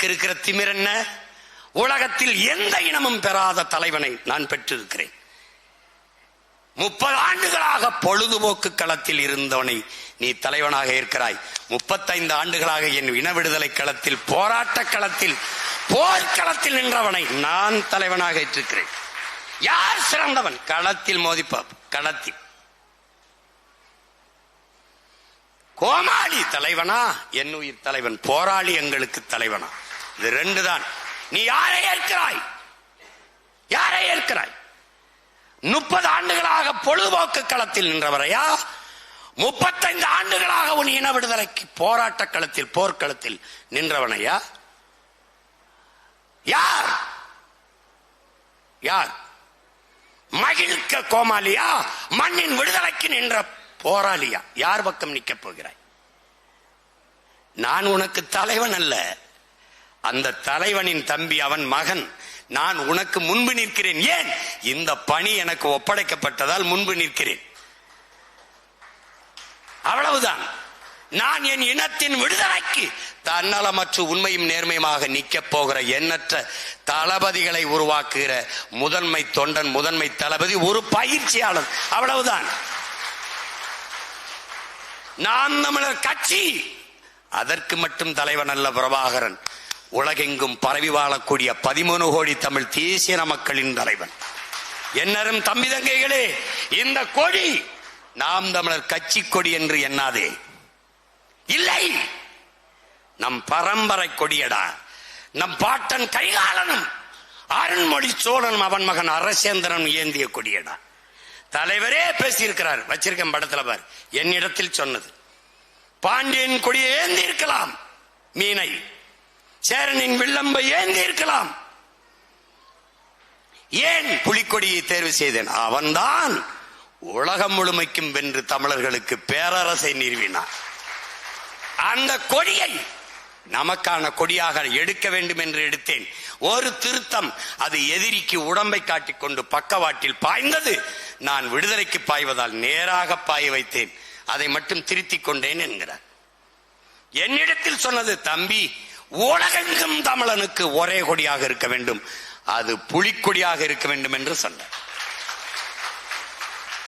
எனக்கு இருக்கிற திமிர் என்ன? உலகத்தில் எந்த இனமும் பெறாத தலைவனை நான் பெற்றிருக்கிறேன். முப்பது ஆண்டுகளாக பொழுதுபோக்கு களத்தில் இருந்தவனை நீ தலைவனாக இருக்கிறாய் முப்பத்தைந்து ஆண்டுகளாக என் இன விடுதலை களத்தில் போராட்ட களத்தில் போர்க்களத்தில் நின்றவனை நான் தலைவனாக ஏற்றிருக்கிறேன். யார் சிறந்தவன்? களத்தில் மோதிப்பா களத்தில். கோமாளி தலைவனா? என் உயிர் தலைவன். போராளி எங்களுக்கு தலைவனா? இது ரெண்டு தான் நீ யாரை ஏற்கிறாய்? யாரை ஏற்கிறாய்? முப்பது ஆண்டுகளாக பொழுதுபோக்கு களத்தில் நின்றவரையா? முப்பத்தைந்து ஆண்டுகளாக உன் இன விடுதலைக்கு போராட்ட களத்தில் போர்க்களத்தில் நின்றவனையா? யார்? யார்? மகிழ்க்க கோமாளியா? மண்ணின் விடுதலைக்கு நின்ற போராளியா? யார் பக்கம் நிற்க போகிறாய்? நான் உனக்கு தலைவன் அல்ல. அந்த தலைவனின் தம்பி அவன் மகன். நான் உனக்கு முன்பு நிற்கிறேன். ஏன்? இந்த பணி எனக்கு ஒப்படைக்கப்பட்டதால் முன்பு நிற்கிறேன். அவ்வளவுதான். நான் என் இனத்தின் விடுதலைக்கு தன்னலமற்ற உண்மையும் நேர்மையுமாக நிக்கப் போகிற எண்ணற்ற தளபதிகளை உருவாக்குகிற முதன்மை தொண்டன் முதன்மை தளபதி ஒரு பயிற்சியாளர். அவ்வளவுதான். நான் தமிழர் கட்சி. அதற்கு மட்டும் தலைவன் அல்ல பிரபாகரன். உலகெங்கும் பரவி வாழக்கூடிய பதிமூணு கோடி தமிழ் தேசிய மக்களின் தலைவன். என்னரும் தம்பி தங்கைகளே இந்த கொடி நாம் தமிழர் கட்சி கொடி என்று எண்ணாதே. இல்லை நம் பரம்பரை கொடியடா. நம் பாட்டன் கைகாலனும் அருண்மொழி சோழனும் அவன் மகன் அரசேந்திரன் ஏந்திய கொடியடா. தலைவரே பேசியிருக்கிறார் வச்சிருக்கேன் படத்துல பார் என்னிடத்தில் சொன்னது. பாண்டியன் கொடியை ஏந்தி இருக்கலாம் மீனை. சேரனின் வில்லம்பை ஏந்தி இருக்கலாம். ஏன் புலிக்கொடியை தேர்வு செய்தேன்? அவன்தான் உலகம் முழுமைக்கும் வென்று தமிழர்களுக்கு பேரரசை நிறுவினான். அந்த கொடியை நமக்கான கொடியாக எடுக்க வேண்டும் என்று எடுத்தேன். ஒரு திருத்தம் அது எதிரிக்கு உடம்பை காட்டிக் கொண்டு பக்கவாட்டில் பாய்ந்தது. நான் விடுதலைக்கு பாய்வதால் நேராக பாய வைத்தேன். அதை மட்டும் திருத்திக் கொண்டேன் என்கிறார். என்னிடத்தில் சொன்னது தம்பி உலகெங்கும் தமிழனுக்கு ஒரே கொடியாக இருக்க வேண்டும். அது புலிக்கொடியாக இருக்க வேண்டும் என்று சொன்னார்.